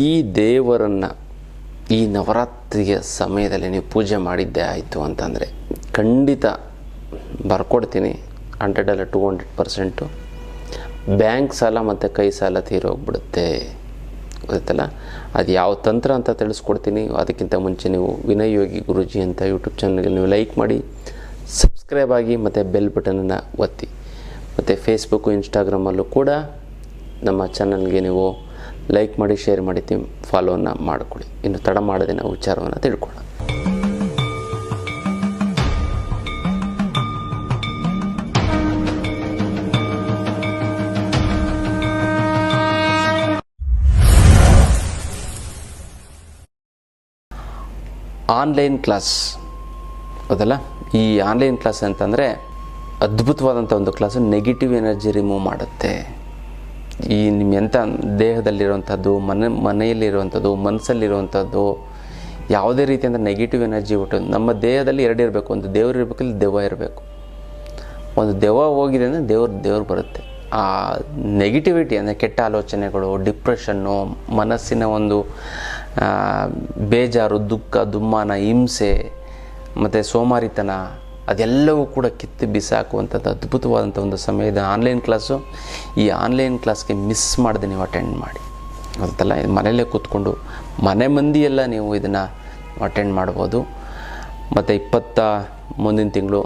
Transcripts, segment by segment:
ಈ ದೇವರನ್ನು ಈ ನವರಾತ್ರಿಯ ಸಮಯದಲ್ಲಿ ನೀವು ಪೂಜೆ ಮಾಡಿದ್ದೇ ಆಯಿತು ಅಂತಂದರೆ ಖಂಡಿತ ಬರ್ಕೊಡ್ತೀನಿ ಹಂಡ್ರೆಡಲ್ಲ ಟು ಹಂಡ್ರೆಡ್ ಪರ್ಸೆಂಟು. ಬ್ಯಾಂಕ್ ಸಾಲ ಮತ್ತು ಕೈ ಸಾಲ ತೀರೋಗ್ಬಿಡುತ್ತೆ ಗೊತ್ತಲ್ಲ? ಅದು ಯಾವ ತಂತ್ರ ಅಂತ ತಿಳಿಸ್ಕೊಡ್ತೀನಿ. ಅದಕ್ಕಿಂತ ಮುಂಚೆ ನೀವು ವಿನಯೋಗಿ ಯೋಗಿ ಗುರುಜಿ ಅಂತ ಯೂಟ್ಯೂಬ್ ಚಾನಲ್ಗೆ ನೀವು ಲೈಕ್ ಮಾಡಿ, ಸಬ್ಸ್ಕ್ರೈಬ್ ಆಗಿ ಮತ್ತು ಬೆಲ್ ಬಟನನ್ನು ಒತ್ತಿ. ಮತ್ತು ಫೇಸ್ಬುಕ್ಕು ಇನ್ಸ್ಟಾಗ್ರಾಮಲ್ಲೂ ಕೂಡ ನಮ್ಮ ಚಾನಲ್ಗೆ ನೀವು ಲೈಕ್ ಮಾಡಿ ಶೇರ್ ಮಾಡಿ ಫಾಲೋವನ್ನು ಮಾಡಿಕೊಳ್ಳಿ. ಇನ್ನು ತಡ ಮಾಡದೆ ನಾವು ವಿಚಾರವನ್ನು ತಿಳ್ಕೊಳ್ಳೋಣ. ಆನ್ಲೈನ್ ಕ್ಲಾಸ್ ಹೌದಲ್ಲ? ಈ ಆನ್ಲೈನ್ ಕ್ಲಾಸ್ ಅಂತಂದರೆ ಅದ್ಭುತವಾದಂಥ ಒಂದು ಕ್ಲಾಸು ನೆಗೆಟಿವ್ ಎನರ್ಜಿ ರಿಮೂವ್ ಮಾಡುತ್ತೆ. ಈ ನಿಮ್ಮ ಎಂಥ ದೇಹದಲ್ಲಿರುವಂಥದ್ದು, ಮನ, ಮನೆಯಲ್ಲಿರುವಂಥದ್ದು, ಮನಸ್ಸಲ್ಲಿರುವಂಥದ್ದು, ಯಾವುದೇ ರೀತಿಯಿಂದ ನೆಗೆಟಿವ್ ಎನರ್ಜಿ ಬಿಟ್ಟು ನಮ್ಮ ದೇಹದಲ್ಲಿ ಎರಡು ಇರಬೇಕು. ಒಂದು ದೇವರು ಇರಬೇಕು, ಇಲ್ಲಿ ದೆವ್ವ ಇರಬೇಕು. ಒಂದು ದೆವ್ವ ಹೋಗಿದೆ ಅಂದರೆ ದೇವ್ರ, ದೇವ್ರು ಬರುತ್ತೆ. ಆ ನೆಗೆಟಿವಿಟಿ ಅಂದರೆ ಕೆಟ್ಟ ಆಲೋಚನೆಗಳು ಡಿಪ್ರೆಷನ್ನು ಮನಸ್ಸಿನ ಒಂದು ಬೇಜಾರು, ದುಃಖ, ದುಮ್ಮಾನ, ಹಿಂಸೆ, ಮತ್ತು ಸೋಮಾರಿತನ ಅದೆಲ್ಲವೂ ಕೂಡ ಕಿತ್ತು ಬಿಸಾಕುವಂಥದ್ದು ಅದ್ಭುತವಾದಂಥ ಒಂದು ಸಮಯ ಇದೆ. ಆನ್ಲೈನ್ ಕ್ಲಾಸು, ಈ ಆನ್ಲೈನ್ ಕ್ಲಾಸ್ಗೆ ಮಿಸ್ ಮಾಡದೆ ನೀವು ಅಟೆಂಡ್ ಮಾಡಿ. ಗೊತ್ತಲ್ಲ? ಮನೆಯಲ್ಲೇ ಕೂತ್ಕೊಂಡು, ಮನೆ ಮಂದಿಯೆಲ್ಲ ನೀವು ಇದನ್ನು ಅಟೆಂಡ್ ಮಾಡ್ಬೋದು. ಮತ್ತು ಇಪ್ಪತ್ತ ಮುಂದಿನ ತಿಂಗಳು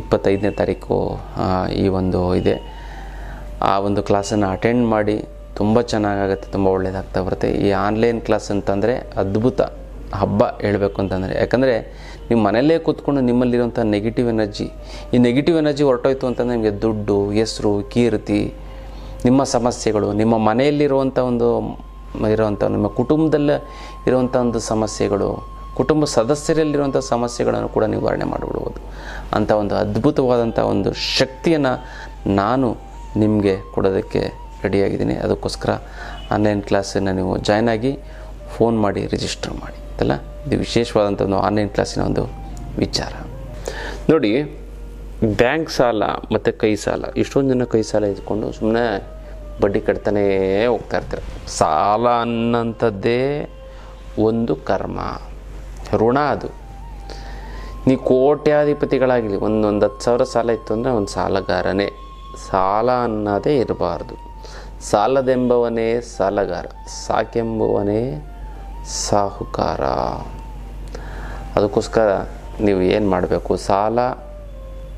ಇಪ್ಪತ್ತೈದನೇ ತಾರೀಕು ಈ ಒಂದು ಇದೆ. ಆ ಒಂದು ಕ್ಲಾಸನ್ನು ಅಟೆಂಡ್ ಮಾಡಿ ತುಂಬ ಚೆನ್ನಾಗಾಗುತ್ತೆ, ತುಂಬ ಒಳ್ಳೆಯದಾಗ್ತಾ ಬರುತ್ತೆ. ಈ ಆನ್ಲೈನ್ ಕ್ಲಾಸ್ ಅಂತಂದರೆ ಅದ್ಭುತ ಹಬ್ಬ ಹೇಳಬೇಕು ಅಂತಂದರೆ. ಯಾಕಂದರೆ ನೀವು ಮನೆಯಲ್ಲೇ ಕೂತ್ಕೊಂಡು ನಿಮ್ಮಲ್ಲಿರುವಂಥ ನೆಗೆಟಿವ್ ಎನರ್ಜಿ ಈ ನೆಗೆಟಿವ್ ಎನರ್ಜಿ ಹೊರಟೋಯ್ತು ಅಂತಂದರೆ ನಿಮಗೆ ದುಡ್ಡು, ಹೆಸರು, ಕೀರ್ತಿ, ನಿಮ್ಮ ಸಮಸ್ಯೆಗಳು, ನಿಮ್ಮ ಮನೆಯಲ್ಲಿರುವಂಥ ಒಂದು ಇರುವಂಥ ನಿಮ್ಮ ಕುಟುಂಬದಲ್ಲಿ ಇರುವಂಥ ಒಂದು ಸಮಸ್ಯೆಗಳು, ಕುಟುಂಬ ಸದಸ್ಯರಲ್ಲಿರುವಂಥ ಸಮಸ್ಯೆಗಳನ್ನು ಕೂಡ ನಿವಾರಣೆ ಮಾಡಿಬಿಡ್ಬೋದು. ಅಂಥ ಒಂದು ಅದ್ಭುತವಾದಂಥ ಒಂದು ಶಕ್ತಿಯನ್ನು ನಾನು ನಿಮಗೆ ಕೊಡೋದಕ್ಕೆ ರೆಡಿಯಾಗಿದ್ದೀನಿ ಅದಕ್ಕೋಸ್ಕರ ಆನ್ಲೈನ್ ಕ್ಲಾಸನ್ನು ನೀವು ಜಾಯ್ನ್ ಆಗಿ ಫೋನ್ ಮಾಡಿ ರಿಜಿಸ್ಟರ್ ಮಾಡಿ. ಅಲ್ಲ ಇದು ವಿಶೇಷವಾದಂಥ ಒಂದು ಆನ್ಲೈನ್ ಕ್ಲಾಸಿನ ಒಂದು ವಿಚಾರ. ನೋಡಿ ಬ್ಯಾಂಕ್ ಸಾಲ ಮತ್ತು ಕೈ ಸಾಲ, ಇಷ್ಟೊಂದು ಜನ ಕೈ ಸಾಲ ಇದ್ಕೊಂಡು ಸುಮ್ಮನೆ ಬಡ್ಡಿ ಕಟ್ತಾನೇ ಹೋಗ್ತಾ ಇರ್ತಾರೆ. ಸಾಲ ಅನ್ನೋಂಥದ್ದೇ ಒಂದು ಕರ್ಮ, ಋಣ ಅದು. ನೀವು ಕೋಟ್ಯಾಧಿಪತಿಗಳಾಗಲಿ ಒಂದೊಂದು ಹತ್ತು ಸಾವಿರ ಸಾಲ ಇತ್ತು ಅಂದರೆ ಒಂದು ಸಾಲಗಾರನೇ. ಸಾಲ ಅನ್ನೋದೇ ಇರಬಾರ್ದು. ಸಾಲದೆಂಬವನೇ ಸಾಲಗಾರ, ಸಾಕೆಂಬುವನೇ ಸಾಹುಕಾರ. ಅದಕ್ಕೋಸ್ಕರ ನೀವು ಏನು ಮಾಡಬೇಕು? ಸಾಲ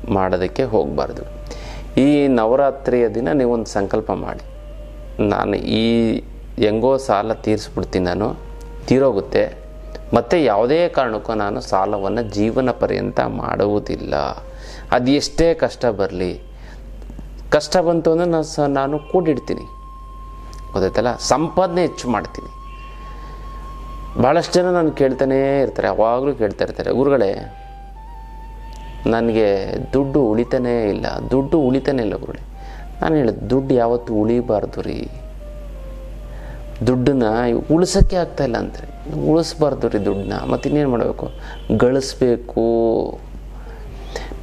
ಮಾಡೋದಕ್ಕೆ ಹೋಗಬಾರ್ದು. ಈ ನವರಾತ್ರಿಯ ದಿನ ನೀವೊಂದು ಸಂಕಲ್ಪ ಮಾಡಿ. ನಾನು ಈ ಹೆಂಗೋ ಸಾಲ ತೀರಿಸ್ಬಿಡ್ತೀನಿ ನಾನು, ತೀರೋಗುತ್ತೆ. ಮತ್ತು ಯಾವುದೇ ಕಾರಣಕ್ಕೂ ನಾನು ಸಾಲವನ್ನು ಜೀವನ ಪರ್ಯಂತ ಮಾಡುವುದಿಲ್ಲ. ಅದು ಎಷ್ಟೇ ಕಷ್ಟ ಬರಲಿ. ಕಷ್ಟ ಬಂತು ಅಂದರೆ ನಾನು ಸ, ನಾನು ಕೂಡಿಡ್ತೀನಿ. ಗೊತ್ತಾಯ್ತಲ್ಲ? ಸಂಪಾದನೆ ಹೆಚ್ಚು ಮಾಡ್ತೀನಿ. ಭಾಳಷ್ಟು ಜನ ನಾನು ಕೇಳ್ತಾನೇ ಇರ್ತಾರೆ, ಯಾವಾಗಲೂ ಕೇಳ್ತಾ ಇರ್ತಾರೆ. ಗುರುಗಳೇ, ನನಗೆ ದುಡ್ಡು ಉಳಿತಾನೇ ಇಲ್ಲ. ದುಡ್ಡು ಉಳಿತಾನೇ ಇಲ್ಲ ಗುರುಗಳೇ. ನಾನು ಹೇಳಿದೆ ದುಡ್ಡು ಯಾವತ್ತೂ ಉಳಿಬಾರ್ದು ರೀ. ದುಡ್ಡನ್ನ ಉಳಿಸೋಕ್ಕೆ ಆಗ್ತಾ ಇಲ್ಲ ಅಂತಾರೆ ಉಳಿಸ್ಬಾರ್ದು ರೀ ದುಡ್ಡನ್ನ. ಮತ್ತು ಇನ್ನೇನು ಮಾಡಬೇಕು? ಗಳಿಸ್ಬೇಕು.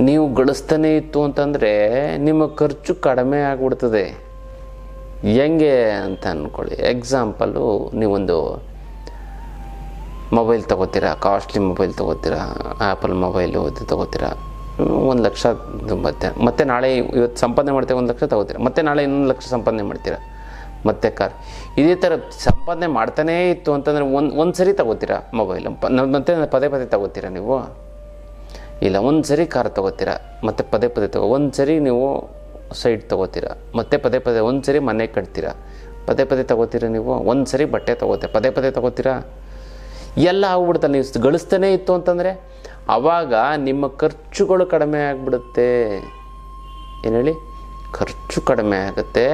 ನೀವು ಗಳಿಸ್ತಾನೆ ಇತ್ತು ಅಂತಂದರೆ ನಿಮ್ಮ ಖರ್ಚು ಕಡಿಮೆ ಆಗಿಬಿಡ್ತದೆ. ಹೆಂಗೆ ಅಂತ ಅಂದ್ಕೊಳ್ಳಿ ಎಕ್ಸಾಂಪಲು ನೀವೊಂದು ಮೊಬೈಲ್ ತೊಗೋತೀರಾ? ಕಾಸ್ಟ್ಲಿ ಮೊಬೈಲ್ ತೊಗೋತೀರಾ? ಆ್ಯಪಲ್ ಮೊಬೈಲು ಇದು ತೊಗೋತೀರಾ? ಒಂದು ಲಕ್ಷ ಮತ್ತೆ ಮತ್ತೆ ನಾಳೆ ಇವತ್ತು ಸಂಪಾದನೆ ಮಾಡ್ತೀರಾ? ಒಂದು ಲಕ್ಷ ತೊಗೋತೀರಾ? ಮತ್ತೆ ನಾಳೆ ಇನ್ನೊಂದು ಲಕ್ಷ ಸಂಪಾದನೆ ಮಾಡ್ತೀರಾ? ಮತ್ತೆ ಕಾರ್. ಇದೇ ಥರ ಸಂಪಾದನೆ ಮಾಡ್ತಾನೇ ಇತ್ತು ಅಂತಂದರೆ ಒಂದು ಒಂದು ಸರಿ ತಗೋತೀರಾ ಮೊಬೈಲ್ ಮತ್ತೆ ಪದೇ ಪದೇ ತಗೋತೀರಾ ನೀವು? ಇಲ್ಲ, ಒಂದು ಸರಿ ಕಾರ್ ತೊಗೋತೀರಾ? ಮತ್ತೆ ಪದೇ ಪದೇ ತಗೋ, ಒಂದು ಸರಿ ನೀವು ಸೈಟ್ ತೊಗೋತೀರಾ? ಮತ್ತೆ ಪದೇ ಪದೇ, ಒಂದು ಸರಿ ಮನೆ ಕಟ್ತೀರಾ? ಪದೇ ಪದೇ ತೊಗೋತೀರಾ ನೀವು? ಒಂದು ಸರಿ ಬಟ್ಟೆ ತೊಗೋತೀರಾ ಪದೇ ಪದೇ ತಗೋತೀರಾ? ಎಲ್ಲ ಆಗ್ಬಿಡುತ್ತೆ. ನೀವು ಗಳಿಸ್ತಾನೇ ಇತ್ತು ಅಂತಂದರೆ ಆವಾಗ ನಿಮ್ಮ ಖರ್ಚುಗಳು ಕಡಿಮೆ ಆಗಿಬಿಡುತ್ತೆ. ಏನು ಹೇಳಿ? ಖರ್ಚು ಕಡಿಮೆ ಆಗುತ್ತೆ.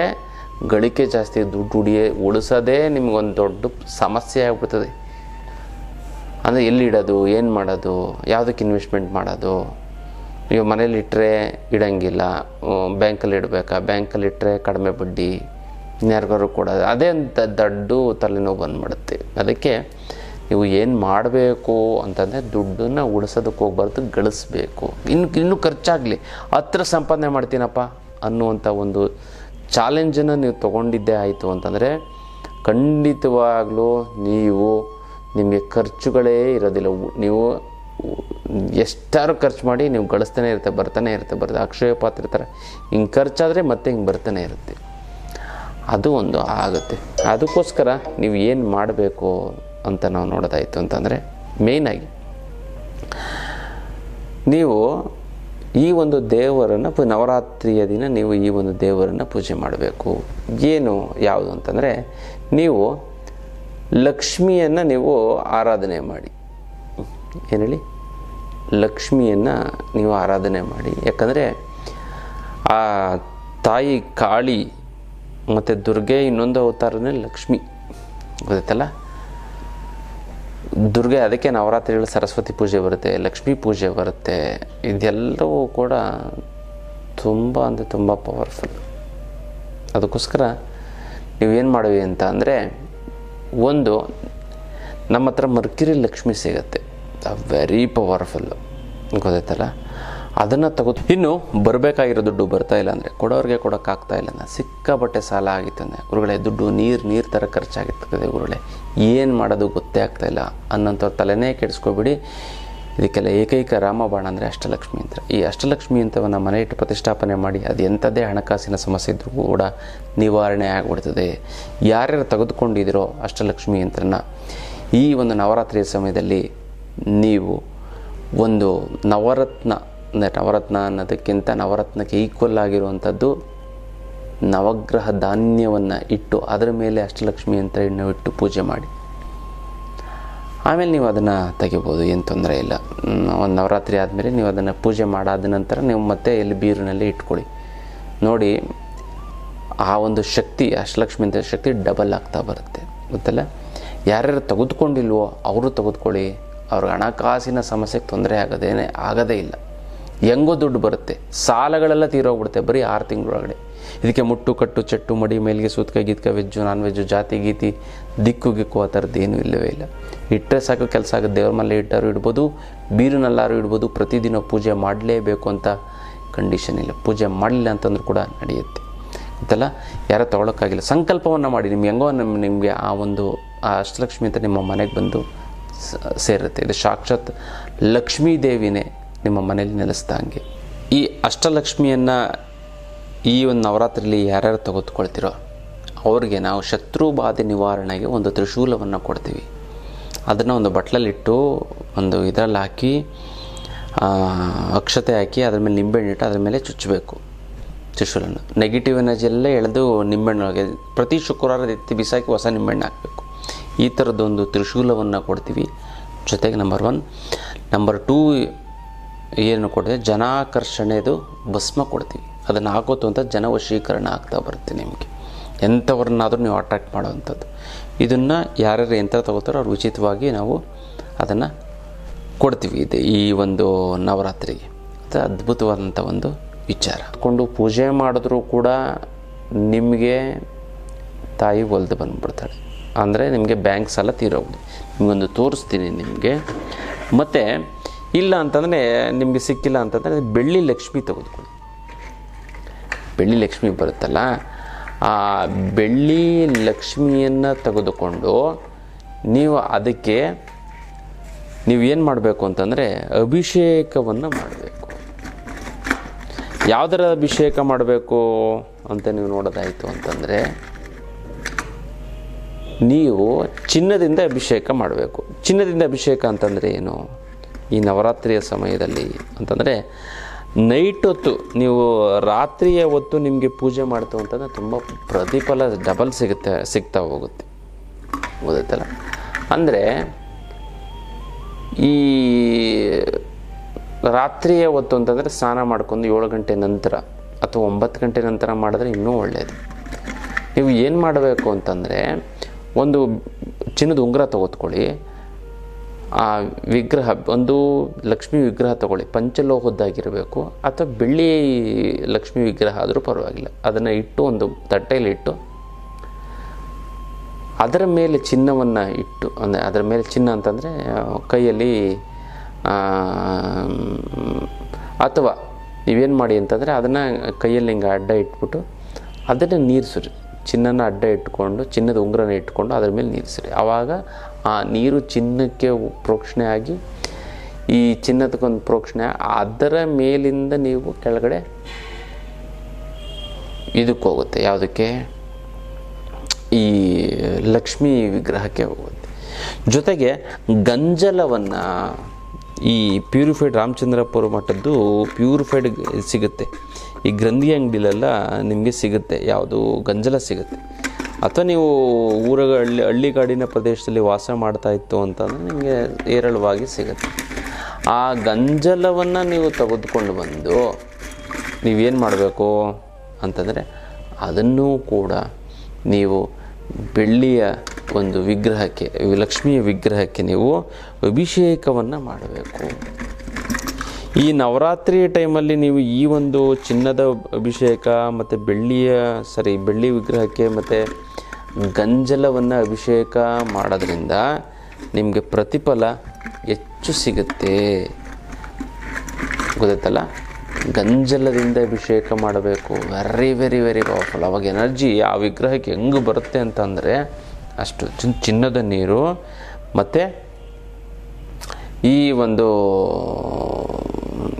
ಗಳಿಕೆ ಜಾಸ್ತಿ, ದುಡ್ಡು ಉಡಿಯೇ ಉಳಿಸೋದೇ ನಿಮಗೊಂದು ದೊಡ್ಡ ಸಮಸ್ಯೆ ಆಗ್ಬಿಡ್ತದೆ. ಅಂದರೆ ಎಲ್ಲಿ ಇಡೋದು, ಏನು ಮಾಡೋದು, ಯಾವುದಕ್ಕೆ ಇನ್ವೆಸ್ಟ್ಮೆಂಟ್ ಮಾಡೋದು? ನೀವು ಮನೇಲಿ ಇಟ್ಟರೆ ಇಡಂಗಿಲ್ಲ. ಬ್ಯಾಂಕಲ್ಲಿ ಇಡಬೇಕಾ? ಬ್ಯಾಂಕಲ್ಲಿ ಇಟ್ಟರೆ ಕಡಿಮೆ ಬಡ್ಡಿ ಇನ್ಯಾರಿಗಾರು ಕೊಡೋದು. ಅದೇ ಅಂತ ದೊಡ್ಡ ತಲೆನೋವು ಬಂದ್ಬಿಡುತ್ತೆ. ಅದಕ್ಕೆ ನೀವು ಏನು ಮಾಡಬೇಕು ಅಂತಂದರೆ ದುಡ್ಡನ್ನು ಉಳಿಸೋದಕ್ಕೆ ಹೋಗ್ಬಾರ್ದು, ಗಳಿಸ್ಬೇಕು. ಇನ್ನು ಇನ್ನೂ ಖರ್ಚಾಗಲಿ. ಹತ್ರ ಸಂಪಾದನೆ ಮಾಡ್ತೀನಪ್ಪ ಅನ್ನುವಂಥ ಒಂದು ಚಾಲೆಂಜನ್ನು ನೀವು ತೊಗೊಂಡಿದ್ದೇ ಆಯಿತು ಅಂತಂದರೆ, ಖಂಡಿತವಾಗಲೂ ನೀವು ನಿಮಗೆ ಖರ್ಚುಗಳೇ ಇರೋದಿಲ್ಲ. ನೀವು ಎಷ್ಟಾದ್ರು ಎಷ್ಟಾರು ಖರ್ಚು ಮಾಡಿ ನೀವು ಗಳಿಸ್ತಾನೆ ಇರುತ್ತೆ, ಬರ್ತಾನೆ ಇರುತ್ತೆ ಬರುತ್ತೆ ಅಕ್ಷಯ ಪಾತ್ರ ಥರ ಹಿಂಗೆ ಖರ್ಚಾದರೆ ಮತ್ತೆ ಹಿಂಗೆ ಬರ್ತಾನೆ ಇರುತ್ತೆ. ಅದು ಒಂದು ಆಗುತ್ತೆ. ಅದಕ್ಕೋಸ್ಕರ ನೀವು ಏನು ಮಾಡಬೇಕು ಅಂತ ನಾವು ನೋಡೋದಾಯಿತು ಅಂತಂದರೆ ಮೇಯ್ನಾಗಿ ನೀವು ಈ ಒಂದು ದೇವರನ್ನು ನವರಾತ್ರಿಯ ದಿನ ನೀವು ಈ ಒಂದು ದೇವರನ್ನು ಪೂಜೆ ಮಾಡಬೇಕು. ಏನು, ಯಾವುದು ಅಂತಂದರೆ, ನೀವು ಲಕ್ಷ್ಮಿಯನ್ನು ನೀವು ಆರಾಧನೆ ಮಾಡಿ. ಏನು ಹೇಳಿ ಲಕ್ಷ್ಮಿಯನ್ನು ನೀವು ಆರಾಧನೆ ಮಾಡಿ. ಯಾಕಂದರೆ, ಆ ತಾಯಿ ಕಾಳಿ ಮತ್ತು ದುರ್ಗೆ ಇನ್ನೊಂದು ಅವತಾರನೇ ಲಕ್ಷ್ಮಿ. ಗೊತ್ತಾಯ್ತಲ್ಲ? ದುರ್ಗೆ, ಅದಕ್ಕೆ ನವರಾತ್ರಿಗಳು ಸರಸ್ವತಿ ಪೂಜೆ ಬರುತ್ತೆ, ಲಕ್ಷ್ಮೀ ಪೂಜೆ ಬರುತ್ತೆ. ಇದೆಲ್ಲವೂ ಕೂಡ ತುಂಬ ಅಂದರೆ ತುಂಬ ಪವರ್ಫುಲ್ ಅದಕ್ಕೋಸ್ಕರ ನೀವೇನು ಮಾಡಿವಿ ಅಂತ ಅಂದರೆ, ಒಂದು, ನಮ್ಮ ಹತ್ರ ಮರ್ಕಿರಿ ಲಕ್ಷ್ಮಿ ಸಿಗತ್ತೆ. ವೆರಿ ಪವರ್ಫುಲ್ಲು ಗೊತ್ತಾಯ್ತಲ್ಲ? ಅದನ್ನು ತಗೋ ಇನ್ನು ಬರಬೇಕಾಗಿರೋ ದುಡ್ಡು ಬರ್ತಾ ಇಲ್ಲ ಅಂದರೆ ಕೊಡೋರಿಗೆ ಕೊಡೋಕ್ಕಾಗ್ತಾ ಇಲ್ಲ ಅಂದರೆ ಸಿಕ್ಕಾಪಟ್ಟೆ ಸಾಲ ಆಗಿತ್ತಂದರೆ ಗುರುಗಳೇ, ದುಡ್ಡು ನೀರು ನೀರು ಥರ ಖರ್ಚಾಗಿರ್ತದೆ ಗುರುಗಳೇ. ಏನು ಮಾಡೋದು ಗೊತ್ತೇ ಆಗ್ತಾ ಇಲ್ಲ. ಅನ್ನೋಂಥವ್ರು ತಲೆನೇ ಕೆಡಿಸ್ಕೊಬಿಡಿ. ಇದಕ್ಕೆಲ್ಲ ಏಕೈಕ ರಾಮಬಾಣ ಅಂದರೆ ಅಷ್ಟಲಕ್ಷ್ಮಿ ಯಂತ್ರ ಈ ಅಷ್ಟಲಕ್ಷ್ಮಿ ಯಂತ್ರವನ್ನು ಮನೆ ಇಟ್ಟು ಪ್ರತಿಷ್ಠಾಪನೆ ಮಾಡಿ, ಅದು ಎಂಥದ್ದೇ ಹಣಕಾಸಿನ ಸಮಸ್ಯೆ ಇದ್ರೂ ಕೂಡ ನಿವಾರಣೆ ಆಗಿಬಿಡ್ತದೆ. ಯಾರ್ಯಾರು ತೆಗೆದುಕೊಂಡಿದ್ದೀರೋ ಅಷ್ಟಲಕ್ಷ್ಮಿ ಯಂತ್ರನ ಈ ಒಂದು ನವರಾತ್ರಿಯ ಸಮಯದಲ್ಲಿ ನೀವು ಒಂದು ನವರತ್ನ ಅಂದರೆ ನವರತ್ನ ಅನ್ನೋದಕ್ಕಿಂತ ನವರತ್ನಕ್ಕೆ ಈಕ್ವಲ್ ಆಗಿರುವಂಥದ್ದು ನವಗ್ರಹ ಧಾನ್ಯವನ್ನು ಇಟ್ಟು ಅದರ ಮೇಲೆ ಅಷ್ಟಲಕ್ಷ್ಮಿ ಯಂತ್ರವನ್ನು ಇಟ್ಟು ಪೂಜೆ ಮಾಡಿ. ಆಮೇಲೆ ನೀವು ಅದನ್ನು ತೆಗಿಬೋದು, ಏನು ತೊಂದರೆ ಇಲ್ಲ. ಒಂದು ನವರಾತ್ರಿ ಆದಮೇಲೆ ನೀವು ಅದನ್ನು ಪೂಜೆ ಮಾಡಾದ ನಂತರ ನೀವು ಮತ್ತೆ ಎಲ್ಲಿ ಬೀರಿನಲ್ಲಿ ಇಟ್ಕೊಳ್ಳಿ. ನೋಡಿ, ಆ ಒಂದು ಶಕ್ತಿ ಅಷ್ಟಲಕ್ಷ್ಮಿ ಅಂತ ಶಕ್ತಿ ಡಬಲ್ ಆಗ್ತಾ ಬರುತ್ತೆ. ಗೊತ್ತಲ್ಲ? ಯಾರ್ಯಾರು ತೆಗೆದುಕೊಂಡಿಲ್ವೋ, ಅವರು ತೆಗೆದುಕೊಳ್ಳಿ. ಅವ್ರಿಗೆ ಹಣಕಾಸಿನ ಸಮಸ್ಯೆಗೆ ತೊಂದರೆ ಆಗೋದೇನೆ, ಆಗೋದೇ ಇಲ್ಲ. ಹೆಂಗೋ ದುಡ್ಡು ಬರುತ್ತೆ. ಸಾಲಗಳೆಲ್ಲ ತೀರೋಗ್ಬಿಡುತ್ತೆ. ಬರೀ ಆರು ತಿಂಗಳೊಳಗಡೆ. ಇದಕ್ಕೆ ಮುಟ್ಟು, ಕಟ್ಟು, ಚಟ್ಟು, ಮಡಿ, ಮೇಲಿಗೆ ಸೂತ್ಕ, ಗೀತ್ಕ, ವೆಜ್ಜು ನಾನ್ ವೆಜ್ಜು ಜಾತಿ, ಗೀತಿ, ದಿಕ್ಕು, ಗಿಕ್ಕು ಆ ಥರದ್ದು ಏನೂ ಇಲ್ಲವೇ ಇಲ್ಲ. ಇಟ್ಟರೆ ಸಾಕು, ಕೆಲಸ ಆಗುತ್ತೆ ದೇವ್ರ ಮೇಲೆ ಇಟ್ಟಾರು ಇಡ್ಬೋದು ಬೀರಿನಲ್ಲಾರು ಇಡ್ಬೋದು, ಪ್ರತಿದಿನ ಪೂಜೆ ಮಾಡಲೇಬೇಕು ಅಂತ ಕಂಡೀಷನ್ ಇಲ್ಲ. ಪೂಜೆ ಮಾಡಲಿಲ್ಲ ಅಂತಂದ್ರೂ ಕೂಡ ನಡೆಯುತ್ತೆ. ಗೊತ್ತಲ್ಲ? ಯಾರೋ ತೊಗೊಳಕ್ಕಾಗಿಲ್ಲ. ಸಂಕಲ್ಪವನ್ನು ಮಾಡಿ. ನಿಮ್ಗೆ ಹೆಂಗೋ ನಿಮ್ಮ ನಿಮಗೆ ಆ ಒಂದು, ಆ ಅಷ್ಟಲಕ್ಷ್ಮಿ ಅಂತ ನಿಮ್ಮ ಮನೆಗೆ ಬಂದು ಸೇರುತ್ತೆ. ಇದು ಸಾಕ್ಷಾತ್ ಲಕ್ಷ್ಮೀ ದೇವಿನೇ ನಿಮ್ಮ ಮನೇಲಿ ನೆಲೆಸ್ದಂಗೆ ಈ ಅಷ್ಟಲಕ್ಷ್ಮಿಯನ್ನು ಈ ಒಂದು ನವರಾತ್ರಿಲಿ ಯಾರ್ಯಾರು ತೆಗೆದುಕೊಳ್ತಿರೋ ಅವ್ರಿಗೆ ನಾವು ಶತ್ರು ಬಾಧೆ ನಿವಾರಣೆಗೆ ಒಂದು ತ್ರಿಶೂಲವನ್ನು ಕೊಡ್ತೀವಿ. ಅದನ್ನು ಒಂದು ಬಟ್ಲಲ್ಲಿಟ್ಟು ಒಂದು ಇದರಲ್ಲಿ ಹಾಕಿ ಅಕ್ಷತೆ ಹಾಕಿ ಅದ್ರ ಮೇಲೆ ನಿಂಬೆಹಣ್ಣು ಇಟ್ಟು ಅದ್ರ ಮೇಲೆ ಚುಚ್ಚಬೇಕು ತ್ರಿಶೂಲನ್ನು ನೆಗೆಟಿವ್ ಎನರ್ಜಿ ಎಲ್ಲ ಎಳೆದು ನಿಂಬೆಹಣ್ಣೊಳಗೆ ಪ್ರತಿ ಶುಕ್ರವಾರ ಎತ್ತಿ ಬಿಸಾಕಿ ಹೊಸ ನಿಂಬೆಹಣ್ಣು ಹಾಕಬೇಕು. ಈ ಥರದ್ದೊಂದು ತ್ರಿಶೂಲವನ್ನು ಕೊಡ್ತೀವಿ. ಜೊತೆಗೆ ನಂಬರ್ ಒನ್ ನಂಬರ್ ಟೂ ಏನು ಕೊಡ್ತೀವಿ? ಜನಾಕರ್ಷಣೆದು ಭಸ್ಮ ಕೊಡ್ತೀವಿ. ಅದನ್ನು ಹಾಕೋತು ಅಂತ ಜನವಶೀಕರಣ ಆಗ್ತಾ ಬರುತ್ತೆ ನಿಮಗೆ. ಎಂಥವ್ರನ್ನಾದರೂ ನೀವು ಅಟ್ರಾಕ್ಟ್ ಮಾಡೋವಂಥದ್ದು. ಇದನ್ನು ಯಾರ್ಯಾರು ಯಂತ್ರ ತಗೋತಾರೋ ಅವ್ರು ಉಚಿತವಾಗಿ ನಾವು ಅದನ್ನು ಕೊಡ್ತೀವಿ. ಇದು ಈ ಒಂದು ನವರಾತ್ರಿಗೆ. ಅದು ಅದ್ಭುತವಾದಂಥ ಒಂದು ವಿಚಾರ. ಕೊಂಡು ಪೂಜೆ ಮಾಡಿದ್ರೂ ಕೂಡ ನಿಮಗೆ ತಾಯಿ ಒಲ್ದು ಬಂದುಬಿಡ್ತಾಳೆ. ಅಂದರೆ ನಿಮಗೆ ಬ್ಯಾಂಕ್ ಸಾಲ ತೀರೋಗ್ಬಿಡಿ ನಿಮಗೊಂದು ತೋರಿಸ್ತೀನಿ ನಿಮಗೆ. ಮತ್ತು ಇಲ್ಲ ಅಂತಂದರೆ ನಿಮಗೆ ಸಿಕ್ಕಿಲ್ಲ ಅಂತಂದರೆ ಬೆಳ್ಳಿ ಲಕ್ಷ್ಮಿ ತೆಗೆದುಕೊಳ್ಳಿ. ಬೆಳ್ಳಿ ಲಕ್ಷ್ಮಿ ಬರುತ್ತಲ್ಲ, ಆ ಬೆಳ್ಳಿ ಲಕ್ಷ್ಮಿಯನ್ನು ತೆಗೆದುಕೊಂಡು ನೀವು ಅದಕ್ಕೆ ನೀವು ಏನು ಮಾಡಬೇಕು ಅಂತಂದರೆ ಅಭಿಷೇಕವನ್ನು ಮಾಡಬೇಕು. ಯಾವುದರ ಅಭಿಷೇಕ ಮಾಡಬೇಕು ಅಂತ ನೀವು ನೋಡೋದಾಯಿತು ಅಂತಂದರೆ ನೀವು ಚಿನ್ನದಿಂದ ಅಭಿಷೇಕ ಮಾಡಬೇಕು. ಚಿನ್ನದಿಂದ ಅಭಿಷೇಕ ಅಂತಂದರೆ ಏನು? ಈ ನವರಾತ್ರಿಯ ಸಮಯದಲ್ಲಿ ಅಂತಂದರೆ ನೈಟ್ ಹೊತ್ತು ನೀವು ರಾತ್ರಿಯ ಹೊತ್ತು ನಿಮಗೆ ಪೂಜೆ ಮಾಡ್ತು ಅಂತಂದರೆ ತುಂಬ ಪ್ರತಿಫಲ ಡಬಲ್ ಸಿಗುತ್ತೆ, ಸಿಗ್ತಾ ಹೋಗುತ್ತೆ. ಓದೈತಲ್ಲ? ಅಂದರೆ ಈ ರಾತ್ರಿಯ ಹೊತ್ತು ಅಂತಂದರೆ ಸ್ನಾನ ಮಾಡ್ಕೊಂಡು ಏಳು ಗಂಟೆ ನಂತರ ಅಥವಾ ಒಂಬತ್ತು ಗಂಟೆ ನಂತರ ಮಾಡಿದ್ರೆ ಇನ್ನೂ ಒಳ್ಳೆಯದು ನೀವು ಏನು ಮಾಡಬೇಕು ಅಂತಂದರೆ ಒಂದು ಚಿನ್ನದ ಉಂಗುರ ತೆಗೆದುಕೊಳ್ಳಿ ಆ ವಿಗ್ರಹ, ಒಂದು ಲಕ್ಷ್ಮಿ ವಿಗ್ರಹ ತಗೊಳ್ಳಿ. ಪಂಚಲೋಹದ್ದಾಗಿರಬೇಕು ಅಥವಾ ಬೆಳ್ಳಿ ಲಕ್ಷ್ಮಿ ವಿಗ್ರಹ ಆದರೂ ಪರವಾಗಿಲ್ಲ. ಅದನ್ನು ಇಟ್ಟು, ಒಂದು ತಟ್ಟೆಯಲ್ಲಿ ಇಟ್ಟು, ಅದರ ಮೇಲೆ ಚಿನ್ನವನ್ನು ಇಟ್ಟು, ಅಂದರೆ ಅದರ ಮೇಲೆ ಚಿನ್ನ ಅಂತಂದರೆ ಕೈಯಲ್ಲಿ ಅಥವಾ ನೀವೇನು ಮಾಡಿ ಅಂತಂದರೆ ಅದನ್ನು ಕೈಯಲ್ಲಿ ಹಿಂಗೆ ಅಡ್ಡ ಇಟ್ಬಿಟ್ಟು ಅದನ್ನು ನೀರು ಸುರಿ ಚಿನ್ನನ ಅಡ್ಡ ಇಟ್ಕೊಂಡು, ಚಿನ್ನದ ಉಂಗುರನ ಇಟ್ಕೊಂಡು ಅದ್ರ ಮೇಲೆ ನೀರು ನಿಲ್ಲಿಸ್ರಿ ಆವಾಗ ಆ ನೀರು ಚಿನ್ನಕ್ಕೆ ಪ್ರೋಕ್ಷಣೆ ಆಗಿ, ಈ ಚಿನ್ನದಕ್ಕೊಂದು ಪ್ರೋಕ್ಷಣೆ ಅದರ ಮೇಲಿಂದ ನೀವು ಕೆಳಗಡೆ ಇದಕ್ಕೆ ಹೋಗುತ್ತೆ. ಯಾವುದಕ್ಕೆ? ಈ ಲಕ್ಷ್ಮೀ ವಿಗ್ರಹಕ್ಕೆ ಹೋಗುತ್ತೆ. ಜೊತೆಗೆ ಗಂಜಲವನ್ನು ಈ ಪ್ಯೂರಿಫೈಡ್ ರಾಮಚಂದ್ರಪುರ ಮಠದ್ದು ಪ್ಯೂರಿಫೈಡ್ ಸಿಗುತ್ತೆ. ಈ ಗ್ರಂಥಿ ಅಂಗಡಿಲೆಲ್ಲ ನಿಮಗೆ ಸಿಗುತ್ತೆ. ಯಾವುದು ಗಂಜಲ ಸಿಗುತ್ತೆ. ಅಥವಾ ನೀವು ಊರ ಹಳ್ಳಿ ಹಳ್ಳಿಗಾಡಿನ ಪ್ರದೇಶದಲ್ಲಿ ವಾಸ ಮಾಡ್ತಾ ಇತ್ತು ಅಂತಂದರೆ ನಿಮಗೆ ಏರಳವಾಗಿ ಸಿಗುತ್ತೆ. ಆ ಗಂಜಲವನ್ನು ನೀವು ತೆಗೆದುಕೊಂಡು ಬಂದು ನೀವೇನು ಮಾಡಬೇಕು ಅಂತಂದರೆ ಅದನ್ನೂ ಕೂಡ ನೀವು ಬೆಳ್ಳಿಯ ಒಂದು ವಿಗ್ರಹಕ್ಕೆ, ಲಕ್ಷ್ಮಿಯ ವಿಗ್ರಹಕ್ಕೆ ನೀವು ಅಭಿಷೇಕವನ್ನು ಮಾಡಬೇಕು. ಈ ನವರಾತ್ರಿ ಟೈಮಲ್ಲಿ ನೀವು ಈ ಒಂದು ಚಿನ್ನದ ಅಭಿಷೇಕ ಮತ್ತು ಬೆಳ್ಳಿಯ, ಸರಿ, ಬೆಳ್ಳಿ ವಿಗ್ರಹಕ್ಕೆ ಮತ್ತು ಗಂಜಲವನ್ನು ಅಭಿಷೇಕ ಮಾಡೋದ್ರಿಂದ ನಿಮಗೆ ಪ್ರತಿಫಲ ಹೆಚ್ಚು ಸಿಗುತ್ತೆ. ಗೊತ್ತಲ್ಲ ಗಂಜಲದಿಂದ ಅಭಿಷೇಕ ಮಾಡಬೇಕು. ವೆರಿ ವೆರಿ ವೆರಿ ಪವರ್ಫುಲ್ ಅವಾಗ ಎನರ್ಜಿ ಆ ವಿಗ್ರಹಕ್ಕೆ ಹೆಂಗೆ ಬರುತ್ತೆ ಅಂತಂದರೆ ಅಷ್ಟು ಚಿನ್- ಚಿನ್ನದ ನೀರು ಮತ್ತು ಈ ಒಂದು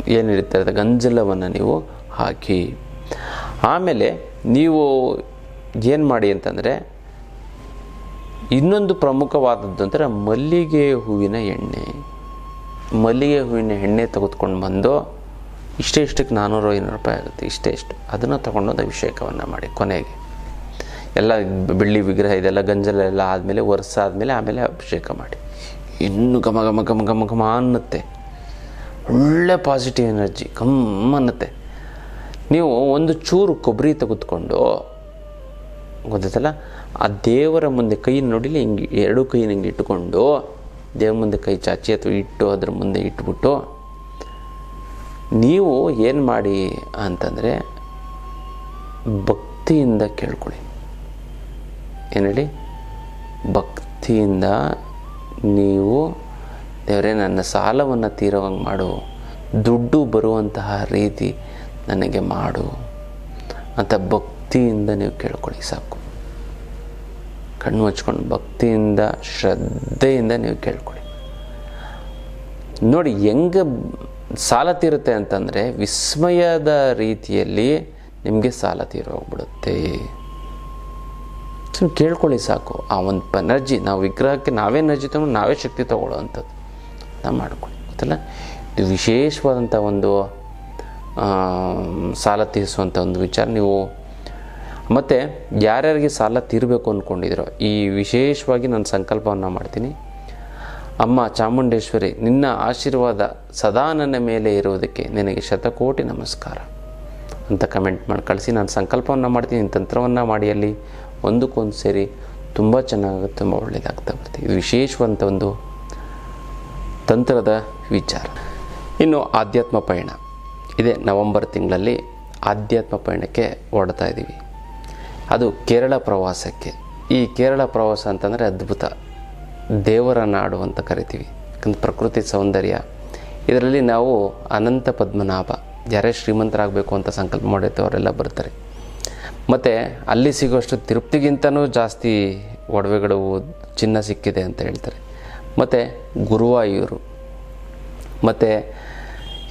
ಏನಿರುತ್ತೆ ಅದು ಗಂಜಲವನ್ನು ನೀವು ಹಾಕಿ. ಆಮೇಲೆ ನೀವು ಏನು ಮಾಡಿ ಅಂತಂದರೆ ಇನ್ನೊಂದು ಪ್ರಮುಖವಾದದ್ದು ಅಂದರೆ ಮಲ್ಲಿಗೆ ಹೂವಿನ ಎಣ್ಣೆ. ಮಲ್ಲಿಗೆ ಹೂವಿನ ಎಣ್ಣೆ ತೆಗೆದುಕೊಂಡು ಬಂದು ಇಷ್ಟೇ ಇಷ್ಟಕ್ಕೆ ನಾನ್ನೂರು ಐನೂರು ರೂಪಾಯಿ ಆಗುತ್ತೆ, ಇಷ್ಟೇ ಇಷ್ಟು. ಅದನ್ನು ತೊಗೊಂಡೊಂದು ಅಭಿಷೇಕವನ್ನು ಮಾಡಿ ಕೊನೆಗೆ. ಎಲ್ಲ ಬೆಳ್ಳಿ ವಿಗ್ರಹ ಇದೆಲ್ಲ ಗಂಜಲ ಎಲ್ಲ ಆದಮೇಲೆ, ವರ್ಷ ಆದಮೇಲೆ ಆಮೇಲೆ ಅಭಿಷೇಕ ಮಾಡಿ. ಇನ್ನೂ ಘಮ ಘಮ ಘಮ ಘಮ ಘಮ ಅನ್ನತ್ತೆ. ಒಳ್ಳೆ ಪಾಸಿಟಿವ್ ಎನರ್ಜಿ ಘಮ್ ಅನ್ನತ್ತೆ. ನೀವು ಒಂದು ಚೂರು ಕೊಬ್ಬರಿ ತೆಗೆದುಕೊಂಡು, ಗೊತ್ತಾಯ್ತಲ್ಲ? ಆ ದೇವರ ಮುಂದೆ ಕೈ ನೋಡಿಲಿ ಹಿಂಗೆ ಎರಡು ಕೈ ಹಿಂಗೆ ಇಟ್ಟುಕೊಂಡು ದೇವ್ರ ಮುಂದೆ ಕೈ ಚಾಚಿ ಅಥವಾ ಇಟ್ಟು ಅದ್ರ ಮುಂದೆ ಇಟ್ಬಿಟ್ಟು, ನೀವು ಏನು ಮಾಡಿ ಅಂತಂದರೆ ಭಕ್ತಿಯಿಂದ ಕೇಳ್ಕೊಳ್ಳಿ. ಏನು ಹೇಳಿ? ಭಕ್ತಿಯಿಂದ ನೀವು, ದೇವರೇ, ನನ್ನ ಸಾಲವನ್ನು ತೀರೋವಂಗೆ ಮಾಡು, ದುಡ್ಡು ಬರುವಂತಹ ರೀತಿ ನನಗೆ ಮಾಡು ಅಂತ ಭಕ್ತಿಯಿಂದ ನೀವು ಕೇಳ್ಕೊಳ್ಳಿ, ಸಾಕು. ಕಣ್ಣು ಹಚ್ಕೊಂಡು ಭಕ್ತಿಯಿಂದ, ಶ್ರದ್ಧೆಯಿಂದ ನೀವು ಕೇಳ್ಕೊಳ್ಳಿ. ನೋಡಿ, ಹೆಂಗೆ ಸಾಲ ತೀರುತ್ತೆ ಅಂತಂದರೆ ವಿಸ್ಮಯದ ರೀತಿಯಲ್ಲಿ ನಿಮಗೆ ಸಾಲ ತೀರೋಗ್ಬಿಡುತ್ತೆ. ಸುಮ್ಮನೆ ಕೇಳ್ಕೊಳ್ಳಿ ಸಾಕು. ಆ ಒಂದು ಎನರ್ಜಿ, ನಾವು ವಿಗ್ರಹಕ್ಕೆ ನಾವೇ ಎನರ್ಜಿ ತಗೊಂಡು ನಾವೇ ಶಕ್ತಿ ತಗೊಳ್ಳೋ ಅಂಥದ್ದು ನಾವು ಮಾಡ್ಕೊಳ್ಳಿ, ಗೊತ್ತಲ್ಲ? ಇದು ವಿಶೇಷವಾದಂಥ ಒಂದು ಸಾಲ ತೀರಿಸುವಂಥ ಒಂದು ವಿಚಾರ. ನೀವು ಮತ್ತು ಯಾರ್ಯಾರಿಗೆ ಸಾಲ ತೀರಬೇಕು ಅಂದ್ಕೊಂಡಿದ್ರು ಈ ವಿಶೇಷವಾಗಿ ನಾನು ಸಂಕಲ್ಪವನ್ನು ಮಾಡ್ತೀನಿ. ಅಮ್ಮ ಚಾಮುಂಡೇಶ್ವರಿ, ನಿನ್ನ ಆಶೀರ್ವಾದ ಸದಾ ನನ್ನ ಮೇಲೆ ಇರುವುದಕ್ಕೆ ನಿನಗೆ ಶತಕೋಟಿ ನಮಸ್ಕಾರ. ಅಂತ ಕಮೆಂಟ್ ಮಾಡಿ ಕಳಿಸಿ, ನಾನು ಸಂಕಲ್ಪವನ್ನು ಮಾಡ್ತೀನಿ ತಂತ್ರವನ್ನು ಮಾಡಿ ಅಲ್ಲಿ. ಒಂದಕ್ಕೊಂದು ಸೇರಿ ತುಂಬ ಚೆನ್ನಾಗಿ ತುಂಬ ಒಳ್ಳೆಯದಾಗ್ತಾ ಬರ್ತೀವಿ ಇದು ವಿಶೇಷವಂತ ಒಂದು ತಂತ್ರದ ವಿಚಾರ. ಇನ್ನು ಆಧ್ಯಾತ್ಮ ಪಯಣ. ಇದೇ ನವಂಬರ್ ತಿಂಗಳಲ್ಲಿ ಆಧ್ಯಾತ್ಮ ಪಯಣಕ್ಕೆ ಓಡ್ತಾ ಇದ್ದೀವಿ ಅದು ಕೇರಳ ಪ್ರವಾಸಕ್ಕೆ. ಈ ಕೇರಳ ಪ್ರವಾಸ ಅಂತಂದರೆ ಅದ್ಭುತ. ದೇವರ ನಾಡು ಅಂತ ಕರಿತೀವಿ. ಯಾಕಂದ್ರೆ ಪ್ರಕೃತಿ ಸೌಂದರ್ಯ. ಇದರಲ್ಲಿ ನಾವು ಅನಂತ ಪದ್ಮನಾಭ. ಯಾರೇ ಶ್ರೀಮಂತರಾಗಬೇಕು ಅಂತ ಸಂಕಲ್ಪ ಮಾಡಿರ್ತೀವಿ, ಅವರೆಲ್ಲ ಬರ್ತಾರೆ. ಮತ್ತು ಅಲ್ಲಿ ಸಿಗೋಷ್ಟು ತೃಪ್ತಿಗಿಂತನೂ ಜಾಸ್ತಿ ಒಡವೆಗಳು, ಚಿನ್ನ ಸಿಕ್ಕಿದೆ ಅಂತ ಹೇಳ್ತಾರೆ. ಮತ್ತು ಗುರುವಾಯೂರು. ಮತ್ತು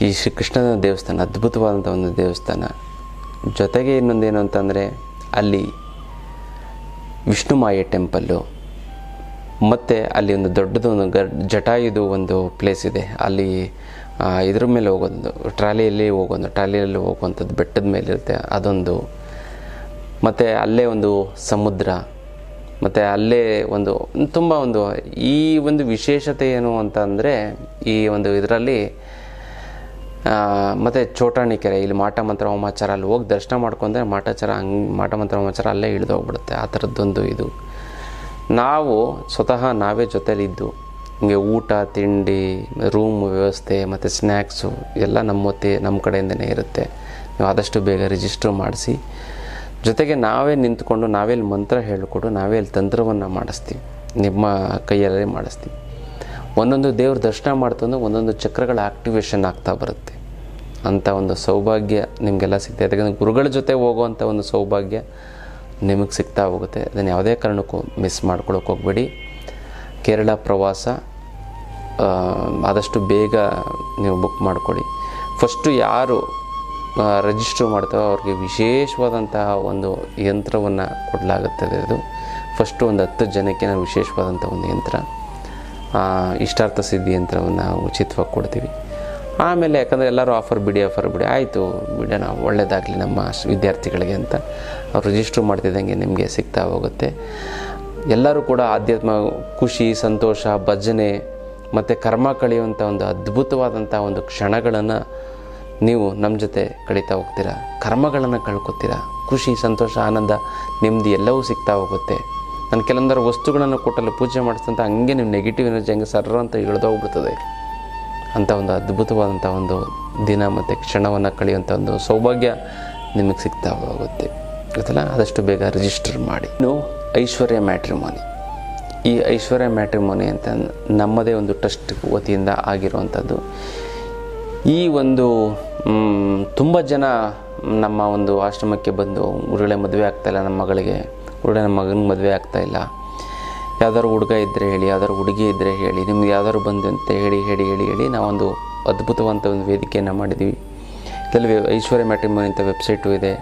ಈ ಶ್ರೀಕೃಷ್ಣನ ದೇವಸ್ಥಾನ, ಅದ್ಭುತವಾದಂಥ ಒಂದು ದೇವಸ್ಥಾನ. ಜೊತೆಗೆ ಇನ್ನೊಂದೇನು ಅಂತಂದರೆ ಅಲ್ಲಿ ವಿಷ್ಣುಮಾಯ ಟೆಂಪಲ್ಲು, ಮತ್ತು ಅಲ್ಲಿ ಒಂದು ದೊಡ್ಡದು ಒಂದು ಗ ಜಟಾಯುದು ಒಂದು ಪ್ಲೇಸ್ ಇದೆ. ಅಲ್ಲಿ ಇದ್ರ ಮೇಲೆ ಹೋಗೋದು, ಟ್ರಾಲಿಯಲ್ಲಿ ಹೋಗೋದು, ಟ್ರಾಲಿಯಲ್ಲಿ ಹೋಗುವಂಥದ್ದು ಬೆಟ್ಟದ ಮೇಲೆ ಇರುತ್ತೆ, ಅದೊಂದು. ಮತ್ತು ಅಲ್ಲೇ ಒಂದು ಸಮುದ್ರ, ಮತ್ತು ಅಲ್ಲೇ ಒಂದು, ತುಂಬ ಒಂದು ಈ ಒಂದು ವಿಶೇಷತೆ ಏನು ಅಂತ ಅಂದರೆ ಈ ಒಂದು ಇದರಲ್ಲಿ ಮತ್ತು ಚೋಟಾಣಿ ಕೆರೆ, ಇಲ್ಲಿ ಮಾಟ ಮಂತ್ರ ಹೋಮಾಚಾರ ಅಲ್ಲಿ ಹೋಗಿ ದರ್ಶನ ಮಾಡ್ಕೊಂಡ್ರೆ ಮಾಟಾಚಾರ ಹಂಗೆ, ಮಾಟ ಮಂತ್ರ ಹೋಮಾಚಾರ ಅಲ್ಲೇ ಇಳಿದು ಹೋಗ್ಬಿಡುತ್ತೆ ಆ ಥರದ್ದೊಂದು ಇದು. ನಾವು ಸ್ವತಃ ನಾವೇ ಜೊತೆಲಿದ್ದು ಹಿಂಗೆ ಊಟ, ತಿಂಡಿ ರೂಮ್ ವ್ಯವಸ್ಥೆ, ಮತ್ತು ಸ್ನ್ಯಾಕ್ಸು ಎಲ್ಲ ನಮ್ಮ ನಮ್ಮ ಕಡೆಯಿಂದನೇ ಇರುತ್ತೆ. ನೀವು ಆದಷ್ಟು ಬೇಗ ರಿಜಿಸ್ಟರ್ ಮಾಡಿಸಿ. ಜೊತೆಗೆ ನಾವೇ ನಿಂತ್ಕೊಂಡು ನಾವೇ ಇಲ್ಲಿ ಮಂತ್ರ ಹೇಳಿಕೊಡು, ನಾವೇ ಇಲ್ಲಿ ತಂತ್ರವನ್ನು ಮಾಡಿಸ್ತೀವಿ. ನಿಮ್ಮ ಕೈಯಲ್ಲೇ ಮಾಡಿಸ್ತೀವಿ. ಒಂದೊಂದು ದೇವ್ರ ದರ್ಶನ ಮಾಡ್ತಂದ್ರೆ ಒಂದೊಂದು ಚಕ್ರಗಳ ಆಕ್ಟಿವೇಶನ್ ಆಗ್ತಾ ಬರುತ್ತೆ. ಅಂಥ ಒಂದು ಸೌಭಾಗ್ಯ ನಿಮಗೆಲ್ಲ ಸಿಗ್ತದೆ ಯಾಕಂದರೆ ಗುರುಗಳ ಜೊತೆ ಹೋಗುವಂಥ ಒಂದು ಸೌಭಾಗ್ಯ ನಿಮಗೆ ಸಿಗ್ತಾ ಹೋಗುತ್ತೆ. ಅದನ್ನು ಯಾವುದೇ ಕಾರಣಕ್ಕೂ ಮಿಸ್ ಮಾಡ್ಕೊಳಕ್ಕೆ ಹೋಗಬೇಡಿ. ಕೇರಳ ಪ್ರವಾಸ ಆದಷ್ಟು ಬೇಗ ನೀವು ಬುಕ್ ಮಾಡಿಕೊಡಿ. ಫಸ್ಟು ಯಾರು ರಿಜಿಸ್ಟರ್ ಮಾಡ್ತಾರೋ ಅವ್ರಿಗೆ ವಿಶೇಷವಾದಂತಹ ಒಂದು ಯಂತ್ರವನ್ನು ಕೊಡಲಾಗುತ್ತದೆ ಅದು. ಫಸ್ಟು ಒಂದು ಹತ್ತು ಜನಕ್ಕೆ ನಾವು ವಿಶೇಷವಾದಂಥ ಒಂದು ಯಂತ್ರ. ಇಷ್ಟಾರ್ಥ ಸಿದ್ಧಿ ಯಂತ್ರವನ್ನು ಉಚಿತವಾಗಿ ಕೊಡ್ತೀವಿ. ಆಮೇಲೆ ಯಾಕಂದರೆ ಎಲ್ಲರೂ ಆಫರ್ ಬಿಡಿ ಆಫರ್ ಬಿಡಿ, ಆಯಿತು ನಾವು ಒಳ್ಳೆಯದಾಗಲಿ ನಮ್ಮ ವಿದ್ಯಾರ್ಥಿಗಳಿಗೆ ಅಂತ ಅವ್ರು ರಿಜಿಸ್ಟ್ರ್ ಮಾಡ್ತಿದ್ದಂಗೆ ನಿಮಗೆ ಸಿಗ್ತಾ ಹೋಗುತ್ತೆ. ಎಲ್ಲರೂ ಕೂಡ ಆಧ್ಯಾತ್ಮ, ಖುಷಿ, ಸಂತೋಷ, ಭಜನೆ ಮತ್ತು ಕರ್ಮ ಕಳೆಯುವಂಥ ಒಂದು ಅದ್ಭುತವಾದಂಥ ಒಂದು ಕ್ಷಣಗಳನ್ನು ನೀವು ನಮ್ಮ ಜೊತೆ ಕಳೀತಾ ಹೋಗ್ತೀರಾ. ಕರ್ಮಗಳನ್ನು ಕಳ್ಕೊತೀರಾ. ಖುಷಿ, ಸಂತೋಷ, ಆನಂದ ನೆಮ್ಮದಿ ಎಲ್ಲವೂ ಸಿಗ್ತಾ ಹೋಗುತ್ತೆ. ನಾನು ಕೆಲವೊಂದರ ವಸ್ತುಗಳನ್ನು ಕೊಟ್ಟಲ್ಲಿ ಪೂಜೆ ಮಾಡಿಸ್ತಂತ ಹಂಗೆ ನೀವು ನೆಗೆಟಿವ್ ಎನರ್ಜಿ ಹಂಗೆ ಸರ್ರ ಅಂತ ಇಳಿದೋಗ್ಬಿಡ್ತದೆ ಅಂಥ ಒಂದು ಅದ್ಭುತವಾದಂಥ ಒಂದು ದಿನ ಮತ್ತು ಕ್ಷಣವನ್ನು ಕಳೆಯುವಂಥ ಒಂದು ಸೌಭಾಗ್ಯ ನಿಮಗೆ ಸಿಗ್ತಾ ಹೋಗುತ್ತೆ. ಗೊತ್ತಲ್ಲ? ಆದಷ್ಟು ಬೇಗ ರಿಜಿಸ್ಟರ್ ಮಾಡಿ. ಇನ್ನು ಐಶ್ವರ್ಯ ಮ್ಯಾಟ್ರಿಮೋನಿ ಈ ಐಶ್ವರ್ಯ ಮ್ಯಾಟ್ರಿಮೋನಿ ಅಂತ ನಮ್ಮದೇ ಒಂದು ಟ್ರಸ್ಟ್ ವತಿಯಿಂದ ಆಗಿರುವಂಥದ್ದು ಈ ಒಂದು ತುಂಬ ಜನ ನಮ್ಮ ಒಂದು ಆಶ್ರಮಕ್ಕೆ ಬಂದು ಊರುಗಳೇ ಮದುವೆ ಆಗ್ತಾಯಿಲ್ಲ ನಮ್ಮ ಮಗಳಿಗೆ. ಗುರುಗಳೇ ನಮ್ಮ ಮಗನಿಗೆ ಮದುವೆ ಆಗ್ತಾಯಿಲ್ಲ ಯಾವ್ದಾದ್ರು ಹುಡುಗ ಇದ್ದರೆ ಹೇಳಿ, ಯಾವ್ದಾದ್ರು ಹುಡುಗಿ ಇದ್ದರೆ ಹೇಳಿ, ನಿಮ್ಗೆ ಯಾವ್ದಾದ್ರು ಬಂದು ಅಂತ ಹೇಳಿ ಹೇಳಿ ಹೇಳಿ ಹೇಳಿ ನಾವೊಂದು ಅದ್ಭುತವಂತ ಒಂದು ವೇದಿಕೆಯನ್ನು ಮಾಡಿದ್ದೀವಿ. ಇದರಲ್ಲಿ ಐಶ್ವರ್ಯ ಮ್ಯಾಟ್ರಿಮೋನಿ ಅಂತ ವೆಬ್ಸೈಟು ಇದೆ,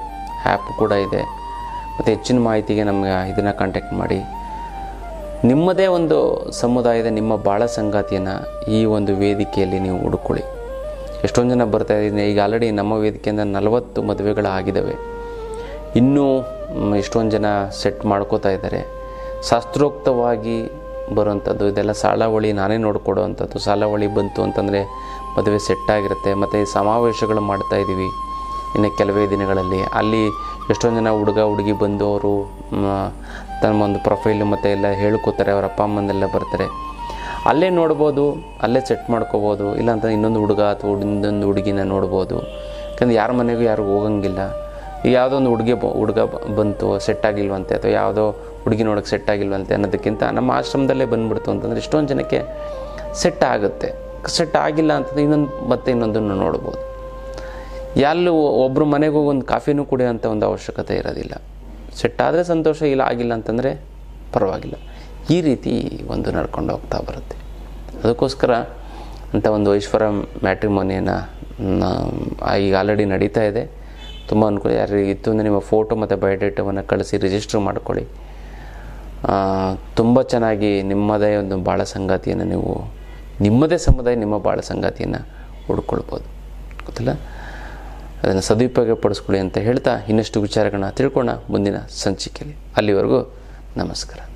ಆ್ಯಪ್ ಕೂಡ ಇದೆ. ಮತ್ತು ಹೆಚ್ಚಿನ ಮಾಹಿತಿಗೆ ನಮಗೆ ಇದನ್ನು ಕಾಂಟ್ಯಾಕ್ಟ್ ಮಾಡಿ. ನಿಮ್ಮದೇ ಒಂದು ಸಮುದಾಯದ ನಿಮ್ಮ ಬಾಳ ಸಂಗಾತಿಯನ್ನು ಈ ಒಂದು ವೇದಿಕೆಯಲ್ಲಿ ನೀವು ಹುಡುಕೊಳ್ಳಿ. ಎಷ್ಟೊಂದು ಜನ ಬರ್ತಾ ಇದ್ದೀನಿ, ಈಗ ಆಲ್ರೆಡಿ ನಮ್ಮ ವೇದಿಕೆಯಿಂದ ನಲವತ್ತು ಮದುವೆಗಳಾಗಿದ್ದಾವೆ. ಇನ್ನೂ ಎಷ್ಟೊಂದು ಜನ ಸೆಟ್ ಮಾಡ್ಕೋತಾ ಇದ್ದಾರೆ. ಶಾಸ್ತ್ರೋಕ್ತವಾಗಿ ಬರುವಂಥದ್ದು ಇದೆಲ್ಲ ಸಾಲಾವಳಿ ನಾನೇ ನೋಡ್ಕೊಡೋವಂಥದ್ದು ಸಾಲಾವಳಿ ಬಂತು ಅಂತಂದರೆ ಮದುವೆ ಸೆಟ್ ಆಗಿರುತ್ತೆ ಮತ್ತು ಸಮಾವೇಶಗಳು ಮಾಡ್ತಾ ಇದ್ದೀವಿ ಇನ್ನು ಕೆಲವೇ ದಿನಗಳಲ್ಲಿ. ಅಲ್ಲಿ ಎಷ್ಟೊಂದು ಜನ ಹುಡುಗ, ಹುಡುಗಿ ಬಂದು ಅವರು ತಮ್ಮ ಒಂದು ಪ್ರೊಫೈಲು ಮತ್ತು ಎಲ್ಲ ಹೇಳ್ಕೊತಾರೆ. ಅವ್ರ ಅಪ್ಪ, ಅಮ್ಮನೆಲ್ಲ ಬರ್ತಾರೆ. ಅಲ್ಲೇ ನೋಡ್ಬೋದು, ಅಲ್ಲೇ ಸೆಟ್ ಮಾಡ್ಕೋಬೋದು. ಇಲ್ಲಾಂತ ಇನ್ನೊಂದು ಹುಡುಗ ಅಥವಾ ಇನ್ನೊಂದು ಹುಡುಗಿನ ನೋಡ್ಬೋದು. ಯಾಕಂದ್ರೆ ಯಾರ ಮನೆಗೂ ಯಾರು ಹೋಗಂಗಿಲ್ಲ. ಈಗ ಯಾವುದೋ ಒಂದು ಹುಡುಗಿ ಹುಡುಗ ಬಂತು ಸೆಟ್ ಆಗಿಲ್ವಂತೆ, ಅಥವಾ ಯಾವುದೋ ಹುಡುಗಿ ನೋಡೋಕ್ಕೆ ಸೆಟ್ ಆಗಿಲ್ವಂತೆ ಅನ್ನೋದಕ್ಕಿಂತ ನಮ್ಮ ಆಶ್ರಮದಲ್ಲೇ ಬಂದ್ಬಿಡ್ತು ಅಂತಂದರೆ ಎಷ್ಟೊಂದು ಜನಕ್ಕೆ ಸೆಟ್ ಆಗುತ್ತೆ. ಸೆಟ್ ಆಗಿಲ್ಲ ಅಂತಂದರೆ ಇನ್ನೊಂದು ಮತ್ತೆ ಇನ್ನೊಂದನ್ನು ನೋಡ್ಬೋದು. ಎಲ್ಲೂ ಒಬ್ಬರು ಮನೆಗೆ ಹೋಗಿ ಒಂದು ಕಾಫಿನೂ ಕುಡಿಯೋಂಥ ಒಂದು ಅವಶ್ಯಕತೆ ಇರೋದಿಲ್ಲ. ಸೆಟ್ ಆದರೆ ಸಂತೋಷ, ಇಲ್ಲ ಆಗಿಲ್ಲ ಅಂತಂದರೆ ಪರವಾಗಿಲ್ಲ. ಈ ರೀತಿ ಒಂದು ನಡ್ಕೊಂಡು ಹೋಗ್ತಾ ಬರುತ್ತೆ. ಅದಕ್ಕೋಸ್ಕರ ಅಂಥ ಒಂದು ಐಶ್ವರ್ಯ ಮ್ಯಾಟ್ರಿಮೋನಿಯನ್ನು ಈಗ ಆಲ್ರೆಡಿ ನಡೀತಾ ಇದೆ. ತುಂಬ ಅನುಕೂಲ. ಯಾರಿಗೆ ಇತ್ತು ಅಂದರೆ ನಿಮ್ಮ ಫೋಟೋ ಮತ್ತು ಬಯೋಡೇಟಾವನ್ನು ಕಳಿಸಿ ರಿಜಿಸ್ಟರ್ ಮಾಡ್ಕೊಳ್ಳಿ. ತುಂಬ ಚೆನ್ನಾಗಿ ನಿಮ್ಮದೇ ಒಂದು ಬಾಳ ಸಂಗಾತಿಯನ್ನು ನೀವು, ನಿಮ್ಮದೇ ಸಮುದಾಯ ನಿಮ್ಮ ಬಾಳ ಸಂಗಾತಿಯನ್ನು ಹುಡ್ಕೊಳ್ಬೋದು. ಗೊತ್ತಿಲ್ಲ? ಅದನ್ನು ಸದುಪಯೋಗ ಪಡಿಸ್ಕೊಳ್ಳಿ ಅಂತ ಹೇಳ್ತಾ ಇನ್ನಷ್ಟು ವಿಚಾರಗಳನ್ನ ತಿಳ್ಕೊಳ್ಳೋಣ ಮುಂದಿನ ಸಂಚಿಕೆಯಲ್ಲಿ. ಅಲ್ಲಿವರೆಗೂ ನಮಸ್ಕಾರ.